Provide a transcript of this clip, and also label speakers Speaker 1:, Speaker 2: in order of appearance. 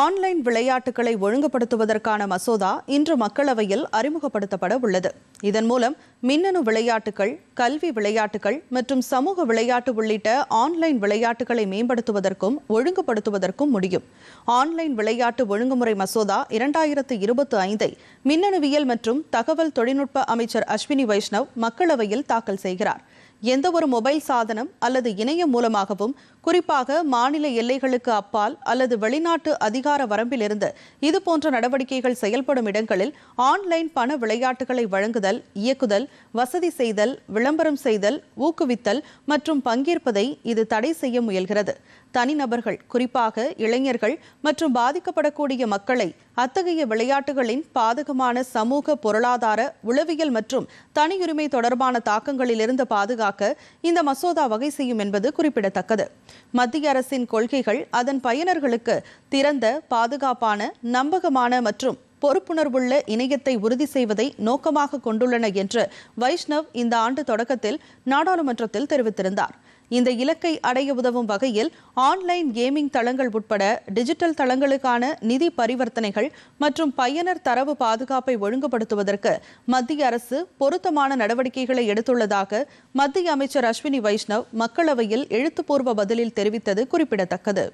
Speaker 1: Online விளையாட்டுகளை ஒழுங்குபடுத்துவதற்கான மசோதா இன்று மக்களவையில் அறிமுகப்படுத்தப்பட உள்ளது. இதன் மூலம் மின்னணு விளையாட்டுகள் கல்வி விளையாட்டுகள் மற்றும் சமூக விளையாட்டு உள்ளிட்ட ஆன்லைன் விளையாட்டுகளை மேம்படுத்துவதற்கும் ஒழுங்குபடுத்துவதற்கும் முடியும். ஆன்லைன் விளையாட்டு ஒழுங்குமுறை மசோதா இரண்டாயிரத்து இருபத்தி ஐந்தை மின்னணுவியல் மற்றும் தகவல் தொழில்நுட்ப அமைச்சர் அஸ்வினி வைஷ்ணவ் மக்களவையில் தாக்கல் செய்கிறார். எந்தவொரு மொபைல் சாதனம் அல்லது இணையம் மூலமாகவும் குறிப்பாக மாநில எல்லைகளுக்கு அப்பால் அல்லது வெளிநாட்டு அதிகார வரம்பிலிருந்து இதுபோன்ற நடவடிக்கைகள் செயல்படும் இடங்களில் ஆன்லைன் பண விளையாட்டுகளை வழங்குதல் இயக்குதல் வசதி செய்தல் விளம்பரம் செய்தல் ஊக்குவித்தல் மற்றும் பங்கேற்பதை இது தடை செய்ய முயல்கிறது. தனிநபர்கள் குறிப்பாக இளைஞர்கள் மற்றும் பாதிக்கப்படக்கூடிய மக்களை அத்தகைய விளையாட்டுகளின் பாதகமான சமூக பொருளாதார உளவியல் மற்றும் தனியுரிமை தொடர்பான தாக்கங்களிலிருந்து பாதுகாக்க இந்த மசோதா வகை செய்யும் என்பது குறிப்பிடத்தக்கது. மத்திய அரசின் கொள்கைகள் அதன் பயனர்களுக்கு திறந்த பாதுகாப்பான நம்பகமான மற்றும் பொறுப்புணர்வுள்ள இணையத்தை உறுதி செய்வதை நோக்கமாக கொண்டுள்ளன என்று வைஷ்ணவ் இந்த ஆண்டு தொடக்கத்தில் நாடாளுமன்றத்தில் தெரிவித்திருந்தார். இந்த இலக்கை அடைய உதவும் வகையில் ஆன்லைன் கேமிங் தளங்கள் உட்பட டிஜிட்டல் தளங்களுக்கான நிதி பரிவர்த்தனைகள் மற்றும் பயனர் தரவு பாதுகாப்பை ஒழுங்குபடுத்துவதற்கு மத்திய அரசு பொருத்தமான நடவடிக்கைகளை எடுத்துள்ளதாக மத்திய அமைச்சர் அஸ்வினி வைஷ்ணவ் மக்களவையில் எழுத்துப்பூர்வ பதிலில் தெரிவித்தது குறிப்பிடத்தக்கது.